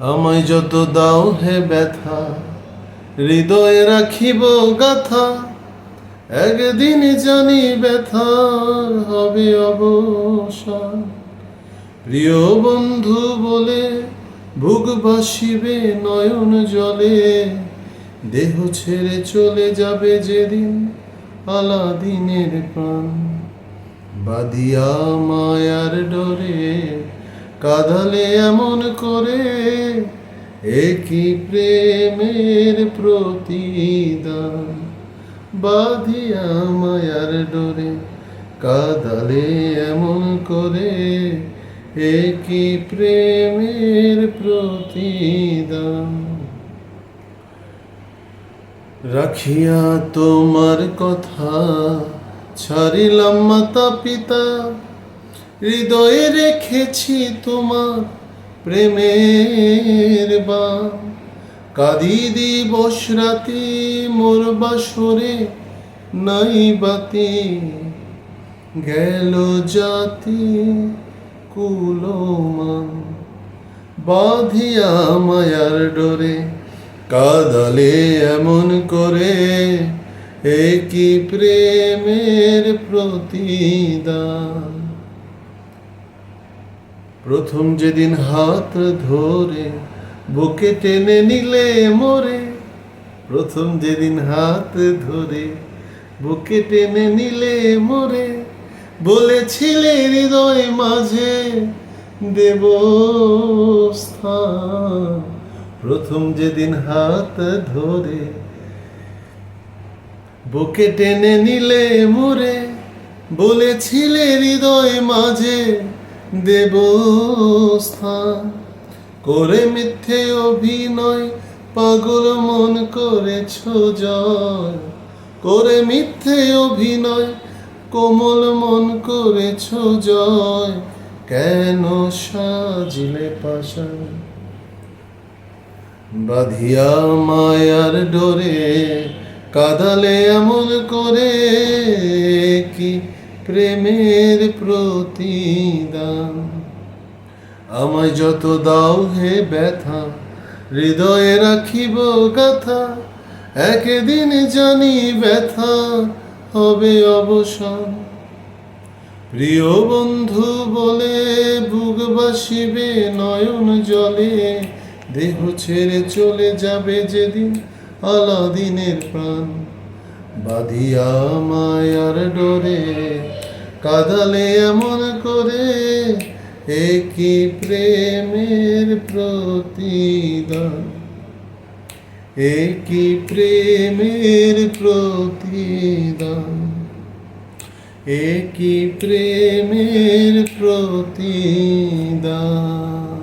আমায় যত দাও হে ব্যথা, হৃদয়ে রাখিব গাথা, একদিন জানি ব্যথার হবে অবসান। প্রিয় বন্ধু বলে ভুগ বাসিবে নয়ন জলে, দেহ ছেড়ে চলে যাবে যেদিন আলাদিনের প্রাণ। বাদিয়া মায়ার ডরে কাঁদালে এমন করে একই প্রেমের প্রতিদান। বাঁধিয়া মায়ার ডরে কাঁদালে এমন করে একই প্রেমের প্রতিদান। রাখিয়া তোমার কথা ছাড়িলাম মাতা পিতা হৃদয়ে রেখেছি তোমার প্রেমের বান কাদি দিবস রাতি মোর বাসরে নাই বাতি। গেল জাতি কুলমান। বাঁধিয়া মায়ার ডোরে, কাদালে এমন করে একই প্রেমের প্রতিদান। প্রথম যেদিন হাত ধরে বুকে টেনে নিলে মোরে, প্রথম যেদিন হাত ধরে বুকে টেনে নিলে মোরে, বলেছিলে হৃদয় মাঝে দেব প্রথম যেদিন হাত ধরে বুকে টেনে নিলে মোরে, বলেছিলে হৃদয় মাঝে দেব স্থান করে মিথ্যে অভিনয়, পাগল মন করেছ জয়। করে মিথ্যে অভিনয়, কোমল মন করেছ জয়। কেন সাজিলে পাশা বাঁধিয়া মায়ার ডোরে, কাদালে এমন করে কি প্রেমের প্রতিদান। আমায় যত দাও হে ব্যথা, হৃদয়ে রাখিব গাথা, একদিন জানি ব্যথা হবে অবসান। প্রিয় বন্ধু বলে, বুক বাসিবে নয়ন জলে, দেহ ছেড়ে চলে যাবে যেদিন আলাদিনের প্রাণ। বাঁধিয়া মায়ার ডোরে, কাদালে এমন করে, একই প্রেমের প্রতিদান। একই প্রেমের প্রতিদান। একই প্রেমের প্রতিদান।